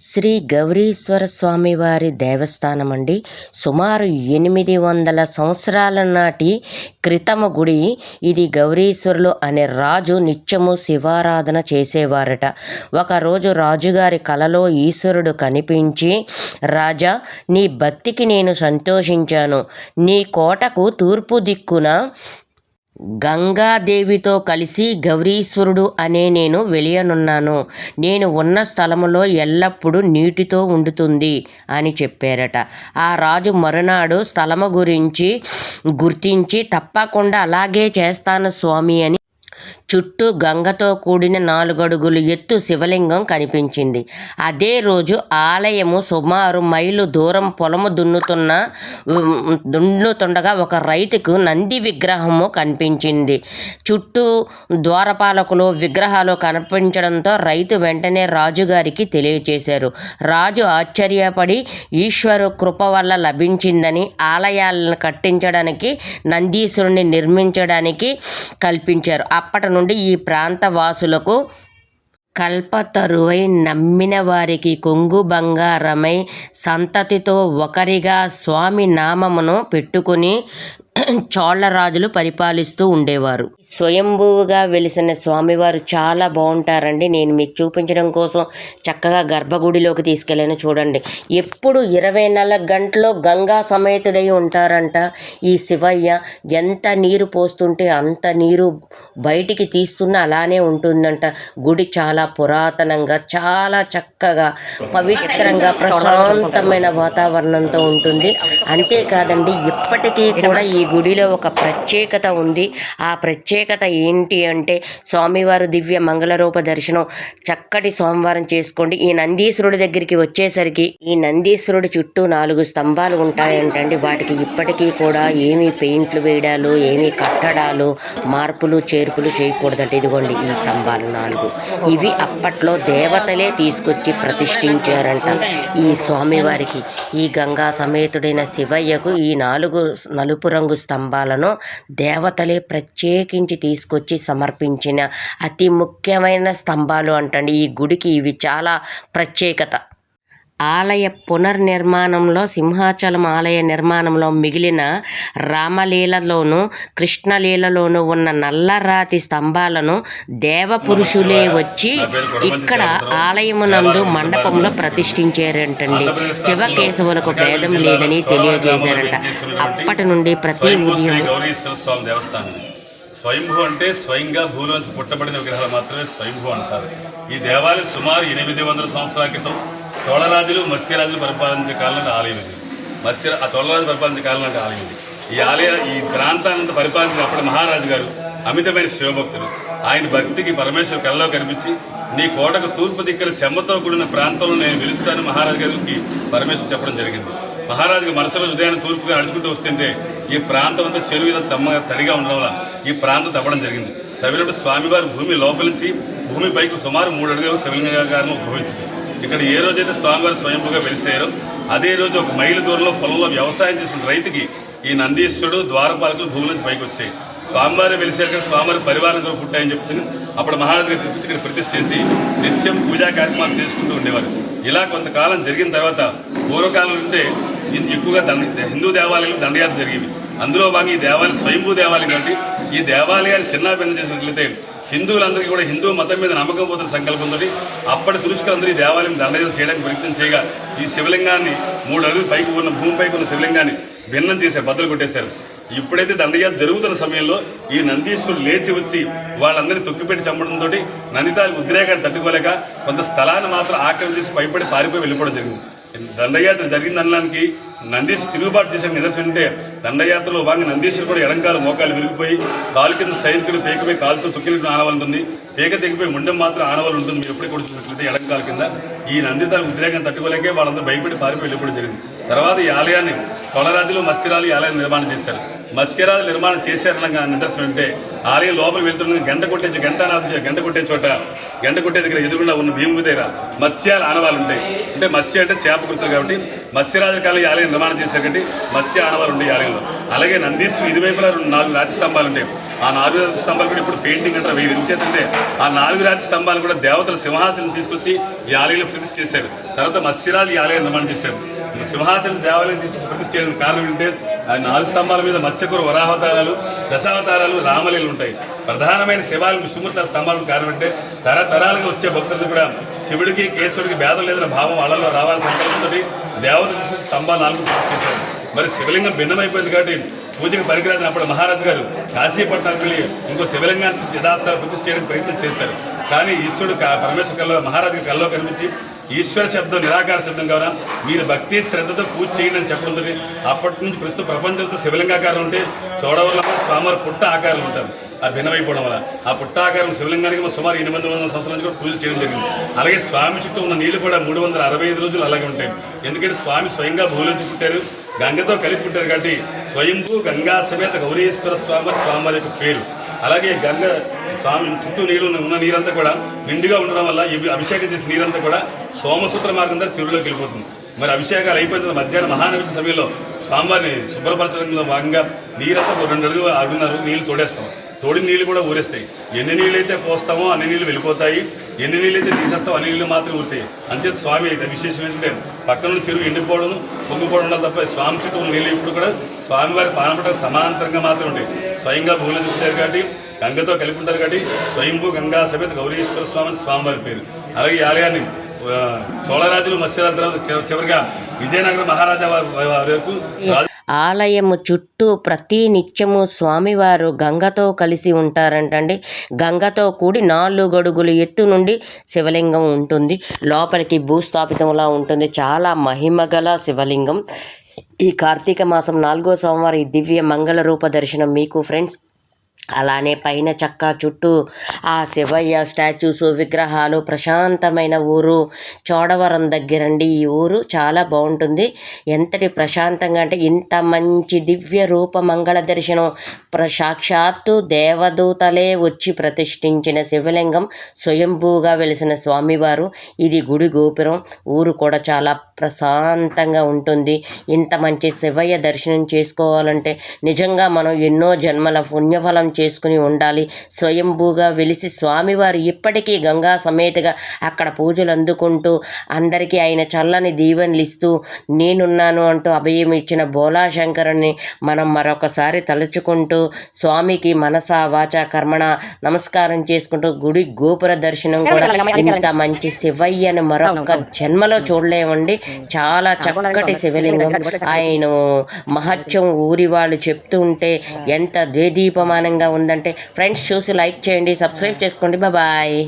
శ్రీ గౌరీశ్వర స్వామి వారి దేవస్థానం అండి సుమారు ఎనిమిది వందల సంవత్సరాల నాటి క్రితమ గుడి ఇది గౌరీశ్వరులు అనే రాజు నిత్యము శివారాధన చేసేవారట. ఒకరోజు రాజుగారి కలలో ఈశ్వరుడు కనిపించి రాజా నీ భక్తికి నేను సంతోషించాను. నీ కోటకు తూర్పు దిక్కున గంగాదేవితో కలిసి గౌరీశ్వరుడు అనే నేను వెలియనున్నాను. నేను ఉన్న స్థలములో ఎల్లప్పుడూ నీటితో ఉండుతుంది అని చెప్పారట. ఆ రాజు మరునాడు స్థలము గురించి గుర్తించి తప్పకుండా అలాగే చేస్తాను స్వామి అని చుట్టూ గంగతో కూడిన నాలుగడుగులు ఎత్తు శివలింగం కనిపించింది. అదే రోజు ఆలయము సుమారు మైలు దూరం పొలము దున్నుతున్న దున్నుతుండగా ఒక రైతుకు నంది విగ్రహము కనిపించింది. చుట్టూ ద్వారపాలకులు విగ్రహాలు కనిపించడంతో రైతు వెంటనే రాజుగారికి తెలియచేశారు. రాజు ఆశ్చర్యపడి ఈశ్వరు కృప వల్ల లభించిందని ఆలయాలను కట్టించడానికి నందీశ్వరుని నిర్మించడానికి కల్పించారు. అప్పటి నుండి ఈ ప్రాంత వాసులకు కల్పతరువై నమ్మిన వారికి కొంగు బంగారమై సంతతితో ఒకరిగా స్వామి నామమును పెట్టుకుని చోళరాజులు పరిపాలిస్తూ ఉండేవారు. స్వయంభువుగా వెలిసిన స్వామివారు చాలా బాగుంటారండి. నేను మీకు చూపించడం కోసం చక్కగా గర్భగుడిలోకి తీసుకెళ్ళాను చూడండి. ఎప్పుడు ఇరవై నాలుగు గంటలో గంగా సమేతుడై ఉంటారంట ఈ శివయ్య. ఎంత నీరు పోస్తుంటే అంత నీరు బయటికి తీస్తున్న అలానే ఉంటుందంట. గుడి చాలా పురాతనంగా చాలా చక్కగా పవిత్రంగా ప్రశాంతమైన వాతావరణంతో ఉంటుంది. అంతేకాదండి ఇప్పటికీ కూడా ఈ గుడిలో ఒక ప్రత్యేకత ఉంది. ఆ ప్రత్యేకత ఏంటి అంటే స్వామివారు దివ్య మంగళరూప దర్శనం. చక్కటి సోమవారం చేసుకోండి. ఈ నందీశ్వరుడి దగ్గరికి వచ్చేసరికి ఈ నందీశ్వరుడి చుట్టూ నాలుగు స్తంభాలు ఉంటాయంటండి. వాటికి ఇప్పటికీ కూడా ఏమీ పెయింట్లు వేయడాలు ఏమీ కట్టడాలు మార్పులు చేర్పులు చేయకూడదంటే. ఇదిగోండి ఈ స్తంభాలు నాలుగు. ఇవి అప్పట్లో దేవతలే తీసుకొచ్చి ప్రతిష్ఠించారంట ఈ స్వామివారికి. ఈ గంగా సమేతుడైన శివయ్యకు ఈ నాలుగు నలుపు రంగు స్తంభాలను దేవతలే ప్రత్యేకించి తీసుకొచ్చి సమర్పించిన అతి ముఖ్యమైన స్తంభాలు అంటండి. ఈ గుడికి ఇవి చాలా ప్రత్యేకత. ఆలయ పునర్నిర్మాణంలో సింహాచలం ఆలయ నిర్మాణంలో మిగిలిన రామలీలలోను కృష్ణలీలలోను ఉన్న నల్లరాతి స్తంభాలను దేవపురుషులే వచ్చి ఇక్కడ ఆలయమునందు మండపంలో ప్రతిష్ఠించారంటండి. శివకేశవులకు భేదం లేదని తెలియజేశారంట. అప్పటి నుండి ప్రతి ఉదయం. స్వయంభూ అంటే స్వయంగా భూలోంచి పుట్టబడిన విగ్రహాలు మాత్రమే స్వయంభూ అంటారు. ఈ దేవాలయం సుమారు ఎనిమిది వందల సంవత్సరాల క్రితం తోళరాజులు మత్స్యరాజులు పరిపాలించే కాలం ఆలయం ఇది. మత్స్య ఆ తోళరాజు పరిపాలించే కాలం ఆలయం ఇది. ఈ ఆలయ ఈ ప్రాంతాన్ని పరిపాలించిన అప్పటి మహారాజు గారు అమితమైన శివభక్తుడు ఆయన భక్తికి పరమేశ్వరు కళ్ళలో కనిపించి నీ కోటకు తూర్పు దిక్కుల చెమ్మతో కూడిన ప్రాంతంలో నేను పిలుస్తాను మహారాజు గారికి పరమేశ్వరు చెప్పడం జరిగింది. మహారాజుకి మనసులో ఉదయాన్ని తూర్పుగా నడుచుకుంటూ వస్తుంటే ఈ ప్రాంతం అంతా చెరువు మీద తమ్మగా తడిగా ఉండడం వల్ల ఈ ప్రాంతం తవ్వడం జరిగింది. తవ్వినప్పుడు స్వామివారి భూమి లోపలించి భూమి పైకి సుమారు మూడు అడుగులు శివలింగాకారం ఉద్భవించింది. ఇక్కడ ఏ రోజైతే స్వామివారి స్వయంపుగా వెలిసారో అదే రోజు ఒక మైలు దూరంలో పొలంలో వ్యవసాయం చేసుకున్న రైతుకి ఈ నందీశ్వరుడు ద్వారపాలకులు భూమి నుంచి పైకి వచ్చాయి. స్వామివారి వెలిసారు కానీ స్వామివారి కూడా పుట్టాయని చెప్పేసి అప్పుడు మహారాజు గారి తెచ్చి ఇక్కడ ప్రతిష్ఠ చేసి నిత్యం పూజా కార్యక్రమాలు చేసుకుంటూ ఉండేవారు. ఇలా కొంతకాలం జరిగిన తర్వాత పూర్వకాలం ఉంటే ఎక్కువగా దండ హిందూ దేవాలయాలు దండయాత్ర జరిగేవి అందులో భాగంగా ఈ దేవాలయం స్వయంభూ దేవాలయం కాబట్టి ఈ దేవాలయాన్ని చిన్న భిన్నం చేసినట్లయితే హిందువులందరికీ కూడా హిందూ మతం మీద నమ్మకం పోతున్న సంకల్పంతో అప్పటి తురుష్కులందరూ ఈ దేవాలయం దండయాత్ర చేయడానికి ప్రయత్నం చేయగా ఈ శివలింగాన్ని మూడు అడుగులు పైకి ఉన్న భూమిపైకి ఉన్న శివలింగాన్ని భిన్నం చేశారు బద్దలు కొట్టేశారు. ఇప్పుడైతే దండయాత్ర జరుగుతున్న సమయంలో ఈ నందీశ్వరుడు లేచి వచ్చి వాళ్ళందరినీ తొక్కిపెట్టి చంపడంతో నందితాల ఉద్రేకాన్ని తట్టుకోలేక కొంత స్థలాన్ని మాత్రం ఆక్రమించేసి పైపడి పారిపోయి వెళ్ళిపోవడం జరిగింది. దండయాత్ర జరిగిన అనడానికి నందీశ్వరు తిరుగుబాటు చేసిన నిదర్శనం ఉంటే దండయాత్రలో భాగంగా నందీశ్వరు కూడా ఎడంకాలు మోకాలు విరిగిపోయి కాలు కింద సైనికుడు పేకపై కాలుతో తొక్కినట్టు ఆనవాలు ఉంటుంది పేక తెగిపోయి ముండం మాత్రం ఆనవాలు ఉంటుంది మీరు ఎప్పుడు కూడా చూసినట్లయితే ఎడంకాల కింద ఈ నందితాల ఉద్రేకం తట్టుకోలేకే వాళ్ళందరూ భయపడి పారిపోయి వెళ్ళిపోవడం జరిగింది. తర్వాత ఈ ఆలయాన్ని కొలరాజులు మత్స్యరాలు ఈ ఆలయాన్ని నిర్మాణం చేశారు. మత్స్యరాజు నిర్మాణం చేశారనగా నిదర్శనం అంటే ఆలయం లోపలికి వెళ్తున్న గంట కొట్టే గంట నాదించే గంట కొట్టే చోట గంట కొట్టే దగ్గర ఎదురుగుండా ఉన్న భీముడి దగ్గర మత్స్యాల ఆనవాలు ఉంటాయి అంటే మత్స్య అంటే చేప గుర్తులు కాబట్టి మత్స్యరాజు కాలం ఆలయం నిర్మాణం చేశారు కాబట్టి మత్స్య ఆనవాలు ఉండే ఈ ఆలయంలో. అలాగే నందీశ్వరం ఇరువైపులా రెండు నాలుగు రాతి స్తంభాలు ఉంటాయి ఆ నాలుగు రాతి స్తంభాలు కూడా ఇప్పుడు పెయింటింగ్ అంటారు వీరు ఎందుచేతంటే ఆ నాలుగు రాతి స్తంభాలు కూడా దేవతల సింహాసనం తీసుకొచ్చి ఈ ఆలయంలో ప్రతిష్ఠ చేశారు. తర్వాత మత్స్యరాజు ఈ ఆలయం నిర్మాణం చేశారు. సింహాచలం దేవాలయం తీసుకొచ్చి ప్రతిష్ఠ చేయడానికి కారణం ఏంటంటే ఆ నాలుగు స్తంభాల మీద మత్స్యకురు వరాహవతారాలు దశావతారాలు రామలీలు ఉంటాయి. ప్రధానమైన శివాలు విష్ణుమూర్తి స్తంభాలకు కారణం అంటే తరతరాలుగా వచ్చే భక్తులకు కూడా శివుడికి కేశవుడికి భేదం లేదన్న భావం వాళ్ళలో రావాలని సంకల్పంతో దేవత తీసుకుని స్తంభాలు నాలుగు చేశారు. మరి శివలింగం భిన్నమైపోయింది కాబట్టి పూజకు పనికిరాదని అప్పుడు మహారాజు గారు కాశీపట్నానికి వెళ్ళి ఇంకో శివలింగాన్ని యథాస్థాన ప్రతిష్ఠ చేయడానికి ప్రయత్నం చేశారు. కానీ ఈశ్వరుడు పరమేశ్వర కల్లో మహారాజు కల్లో కనిపించి ఈశ్వర శబ్దం నిరాకార శబ్దం కావాలా మీరు భక్తి శ్రద్ధతో పూజ చేయండి అని చెప్పడం అప్పటి నుంచి ప్రస్తుతం ప్రపంచంతో శివలింగాకారం ఉంటే చోడవరంలో స్వామివారి పుట్ట ఆకారం ఉంటారు. అది భిన్నమైపోవడం వల్ల ఆ పుట్ట ఆకారం శివలింగానికి మనం సుమారు ఎనిమిది వందల సంవత్సరాల నుంచి కూడా పూజలు చేయడం జరిగింది. అలాగే స్వామి చుట్టూ ఉన్న నీళ్ళు కూడా మూడు వందల అరవై ఐదు రోజులు అలాగే ఉంటాయి. ఎందుకంటే స్వామి స్వయంగా భూలోంచి పుట్టారు గంగతో కలిపి పుట్టారు కాబట్టి స్వయంభూ గంగా సమేత గౌరీశ్వర స్వామి స్వామివారి యొక్క పేరు. అలాగే గంగ స్వామి చుట్టూ నీళ్ళు ఉన్న- నీరంతా కూడా నిండుగా ఉండడం వల్ల అభిషేకం చేసిన నీరంతా కూడా సోమసూత్ర మార్గం ద్వారా శివుడిలోకి వెళ్ళిపోతుంది. మరి అభిషేకాలు అయిపోయిన మధ్యాహ్నం మహానవమి సమయంలో స్వామివారిని శుభ్రపరచడంలో భాగంగా నీరంతా రెండు అడుగు అడుగున్నర నీళ్ళు తోడేస్తాం. తోడి నీళ్ళు కూడా ఊరేస్తాయి. ఎన్ని నీళ్ళు అయితే పోస్తామో అన్ని నీళ్ళు వెళ్ళిపోతాయి. ఎన్ని నీళ్ళు అయితే తీసేస్తామో అన్ని నీళ్ళు మాత్రం ఊరుతాయి. అంతే స్వామి అయితే విశేషం ఏంటంటే పక్కన చెరువు ఎండిపోవడం పొంగిపోవడం ఉండాలి తప్ప స్వామి చుట్టూ ఉన్న నీళ్ళు ఇప్పుడు కూడా స్వామివారి పానపట సమాంతరంగా మాత్రం ఉంటాయి. స్వయంగా భూమిలో చూస్తారు కాబట్టి గంగతో కలిపి ఉంటారు కాబట్టి స్వయంభూ గంగా సమేత గౌరీశ్వర స్వామి స్వామివారి పేరు. అలాగే ఈ ఆలయాన్ని చోళరాజులు మత్స్యరాజు తర్వాత చివ- చివరిగా విజయనగర మహారాజా వారి వారి వరకు ఆలయము చుట్టూ ప్రతి నిత్యము స్వామివారు గంగతో కలిసి ఉంటారంటండి. గంగతో కూడి నాలుగు అడుగులు ఎత్తు నుండి శివలింగం ఉంటుంది. లోపలికి భూస్థాపితంలా ఉంటుంది. చాలా మహిమగల శివలింగం. ఈ కార్తీక మాసం నాలుగో సోమవారం ఈ దివ్య మంగళ రూప దర్శనం మీకు ఫ్రెండ్స్ అలానే పైన చక్క చుట్టూ ఆ శివయ్య స్టాచ్యూస్ విగ్రహాలు ప్రశాంతమైన ఊరు. చోడవరం దగ్గరండి ఈ ఊరు. చాలా బాగుంటుంది. ఎంతటి ప్రశాంతంగా అంటే ఇంత మంచి దివ్య రూప మంగళ దర్శనం. ప్ర సాక్షాత్తు దేవదూతలే వచ్చి ప్రతిష్ఠించిన శివలింగం స్వయంభూగా వెలిసిన స్వామివారు. ఇది గుడి గోపురం. ఊరు కూడా చాలా ప్రశాంతంగా ఉంటుంది. ఇంత మంచి శివయ్య దర్శనం చేసుకోవాలంటే నిజంగా మనం ఎన్నో జన్మల పుణ్యఫలం చేసుకుని ఉండాలి. స్వయంభూగా వెలిసి స్వామివారు ఇప్పటికీ గంగా సమేతగా అక్కడ పూజలు అందుకుంటూ అందరికీ ఆయన చల్లని దీవెనలు ఇస్తూ నేనున్నాను అంటూ అభయం ఇచ్చిన బోలాశంకరుని మనం మరొకసారి తలుచుకుంటూ స్వామికి మనస వాచ కర్మణ నమస్కారం చేసుకుంటూ గుడి గోపుర దర్శనం కూడా ఇంత మంచి శివయ్యను మరొక జన్మలో చూడలేమండి. చాలా చక్కటి శివలింగం. ఆయన మహత్యం ఊరి వాళ్ళు చెప్తూ ఉంటే ఎంత ద్వేదీపమానంగా ఉందంటే ఫ్రెండ్స్ చూసి లైక్ చేయండి సబ్స్క్రైబ్ చేసుకోండి. బాయ్